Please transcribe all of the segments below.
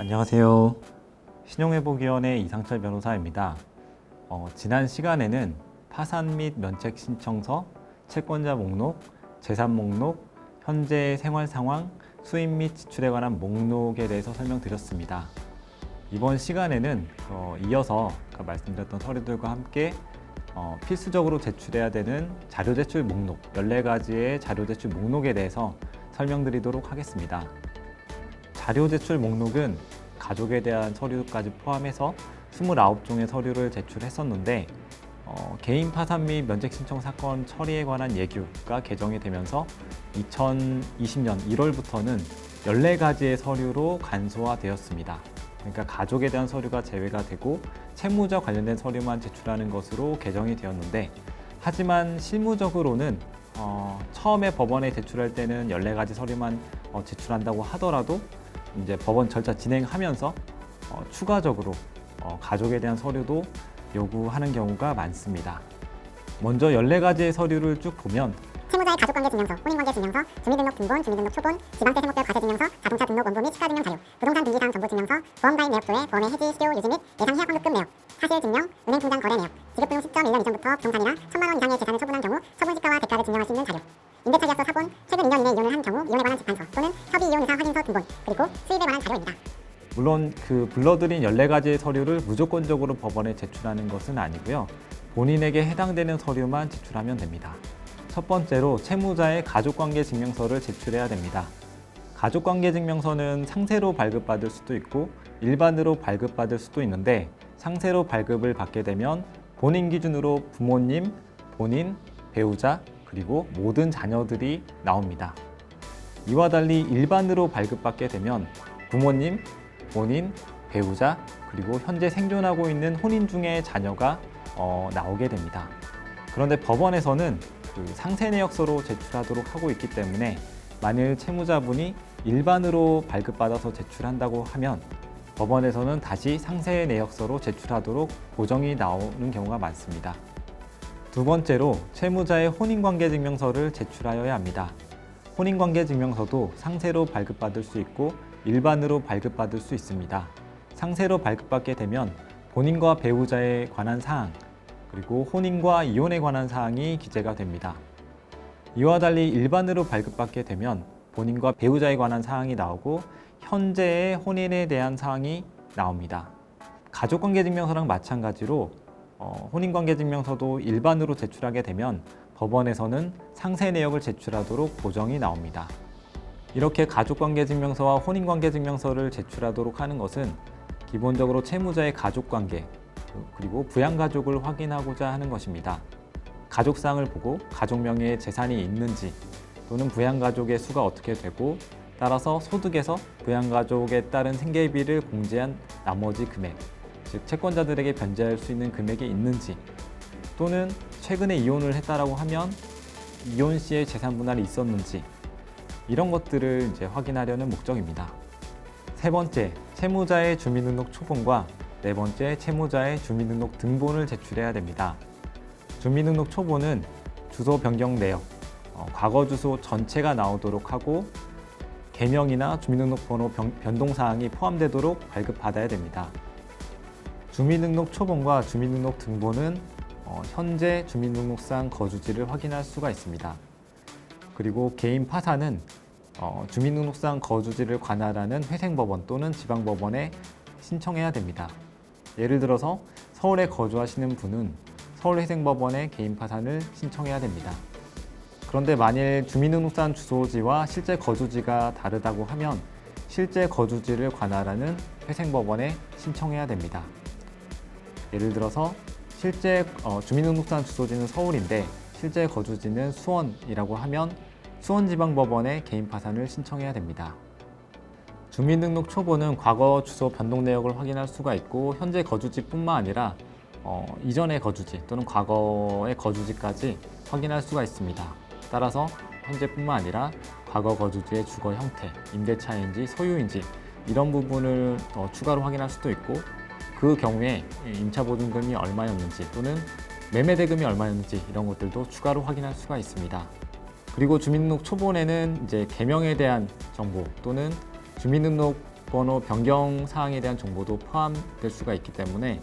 안녕하세요. 신용회복위원회 이상철 변호사입니다. 어, 지난 시간에는 파산 및 면책 신청서, 채권자 목록, 재산 목록, 현재 생활 상황, 수입 및 지출에 관한 목록에 대해서 설명드렸습니다. 이번 시간에는 어, 이어서 아까 말씀드렸던 서류들과 함께 어, 필수적으로 제출해야 되는 자료 제출 목록, 14가지의 자료 제출 목록에 대해서 설명드리도록 하겠습니다. 자료 제출 목록은 가족에 대한 서류까지 포함해서 29종의 서류를 제출했었는데 어, 개인 파산 및 면책 신청 사건 처리에 관한 예규가 개정이 되면서 2020년 1월부터는 14가지의 서류로 간소화되었습니다. 그러니까 가족에 대한 서류가 제외가 되고 채무자 관련된 서류만 제출하는 것으로 개정이 되었는데 하지만 실무적으로는 어, 처음에 법원에 제출할 때는 14가지 서류만 어, 제출한다고 하더라도 이제 법원 절차 진행하면서 어, 추가적으로 어, 가족에 대한 서류도 요구하는 경우가 많습니다. 먼저 14가지의 서류를 쭉 보면 채무자의 가족관계증명서, 혼인관계증명서, 주민등록등본, 주민등록 초본, 지방세 세목별 과세증명서, 자동차 등록 원본 및 시가증명 자료, 부동산 등기사항 정보증명서, 보험가입 내역 조회, 보험의 해지, 실효 유지 및 예상 희약 환급금 내역, 사실증명, 은행 통장 거래 내역, 지급등록 시점 1년 이전부터 부동산이나 천만 원 이상의 재산을 처분한 경우 처분 시가와 대가를 증명할 수 있는 자료, 임대차 계약서 사본, 최근 2년 이내 이혼을 한 경우 이혼에 관한 재판서 또는 협의 이혼 의사 확인서 등본, 그리고 수입에 관한 자료입니다. 물론 그 불러드린 14가지의 서류를 무조건적으로 법원에 제출하는 것은 아니고요. 본인에게 해당되는 서류만 제출하면 됩니다. 첫 번째로 채무자의 가족관계 증명서를 제출해야 됩니다. 가족관계 증명서는 상세로 발급받을 수도 있고 일반으로 발급받을 수도 있는데 상세로 발급을 받게 되면 본인 기준으로 부모님, 본인, 배우자, 그리고 모든 자녀들이 나옵니다. 이와 달리 일반으로 발급받게 되면 부모님, 본인, 배우자, 그리고 현재 생존하고 있는 혼인 중의 자녀가 어, 나오게 됩니다. 그런데 법원에서는 그 상세 내역서로 제출하도록 하고 있기 때문에 만일 채무자분이 일반으로 발급받아서 제출한다고 하면 법원에서는 다시 상세 내역서로 제출하도록 보정이 나오는 경우가 많습니다. 두 번째로 채무자의 혼인관계증명서를 제출하여야 합니다. 혼인관계증명서도 상세로 발급받을 수 있고 일반으로 발급받을 수 있습니다. 상세로 발급받게 되면 본인과 배우자에 관한 사항, 그리고 혼인과 이혼에 관한 사항이 기재가 됩니다. 이와 달리 일반으로 발급받게 되면 본인과 배우자에 관한 사항이 나오고 현재의 혼인에 대한 사항이 나옵니다. 가족관계증명서랑 마찬가지로 어, 혼인관계증명서도 일반으로 제출하게 되면 법원에서는 상세 내역을 제출하도록 보정이 나옵니다. 이렇게 가족관계증명서와 혼인관계증명서를 제출하도록 하는 것은 기본적으로 채무자의 가족관계 그리고 부양가족을 확인하고자 하는 것입니다. 가족상을 보고 가족 명의의 재산이 있는지 또는 부양가족의 수가 어떻게 되고 따라서 소득에서 부양가족에 따른 생계비를 공제한 나머지 금액, 즉 채권자들에게 변제할 수 있는 금액이 있는지 또는 최근에 이혼을 했다라고 하면 이혼 시에 재산 분할이 있었는지 이런 것들을 이제 확인하려는 목적입니다. 세 번째, 채무자의 주민등록 초본과 네 번째, 채무자의 주민등록 등본을 제출해야 됩니다. 주민등록 초본은 주소 변경 내역, 어, 과거 주소 전체가 나오도록 하고 개명이나 주민등록번호 변- 변동 사항이 포함되도록 발급받아야 됩니다. 주민등록 초본과 주민등록 등본은 어, 현재 주민등록상 거주지를 확인할 수가 있습니다. 그리고 개인 파산은 어, 주민등록상 거주지를 관할하는 회생법원 또는 지방법원에 신청해야 됩니다. 예를 들어서 서울에 거주하시는 분은 서울회생법원에 개인 파산을 신청해야 됩니다. 그런데 만일 주민등록상 주소지와 실제 거주지가 다르다고 하면 실제 거주지를 관할하는 회생법원에 신청해야 됩니다. 예를 들어서 실제 어, 주민등록상 주소지는 서울인데 실제 거주지는 수원이라고 하면 수원지방법원에 개인 파산을 신청해야 됩니다. 주민등록 초보는 과거 주소 변동 내역을 확인할 수가 있고 현재 거주지뿐만 아니라 어, 이전의 거주지 또는 과거의 거주지까지 확인할 수가 있습니다. 따라서 현재뿐만 아니라 과거 거주지의 주거 형태, 임대차인지 소유인지 이런 부분을 어, 추가로 확인할 수도 있고 그 경우에 임차보증금이 얼마였는지 또는 매매대금이 얼마였는지 이런 것들도 추가로 확인할 수가 있습니다. 그리고 주민등록 초본에는 이제 개명에 대한 정보 또는 주민등록 주민번호 변경 사항에 대한 정보도 포함될 수가 있기 때문에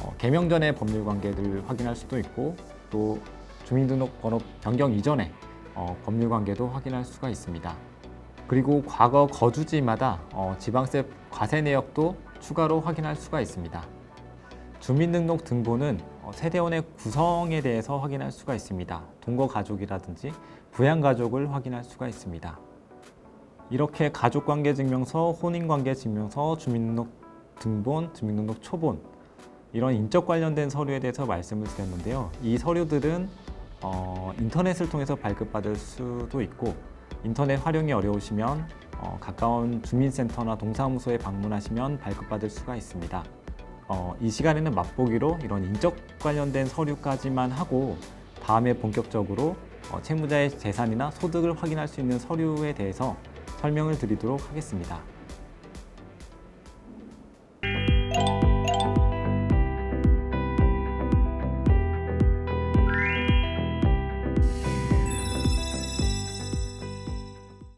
어, 개명 전의 법률 관계를 확인할 수도 있고 또 주민등록번호 변경 이전에 어, 법률 관계도 확인할 수가 있습니다. 그리고 과거 거주지마다 어, 지방세 과세 내역도 추가로 확인할 수가 있습니다. 주민등록 등본은 어, 세대원의 구성에 대해서 확인할 수가 있습니다. 동거 가족이라든지 부양 가족을 확인할 수가 있습니다. 이렇게 가족관계 증명서, 혼인관계 증명서, 주민등록 등본, 주민등록 초본 이런 인적 관련된 서류에 대해서 말씀을 드렸는데요. 이 서류들은 어, 인터넷을 통해서 발급받을 수도 있고 인터넷 활용이 어려우시면 어, 가까운 주민센터나 동사무소에 방문하시면 발급받을 수가 있습니다. 어, 이 시간에는 맛보기로 이런 인적 관련된 서류까지만 하고 다음에 본격적으로 어, 채무자의 재산이나 소득을 확인할 수 있는 서류에 대해서 설명을 드리도록 하겠습니다.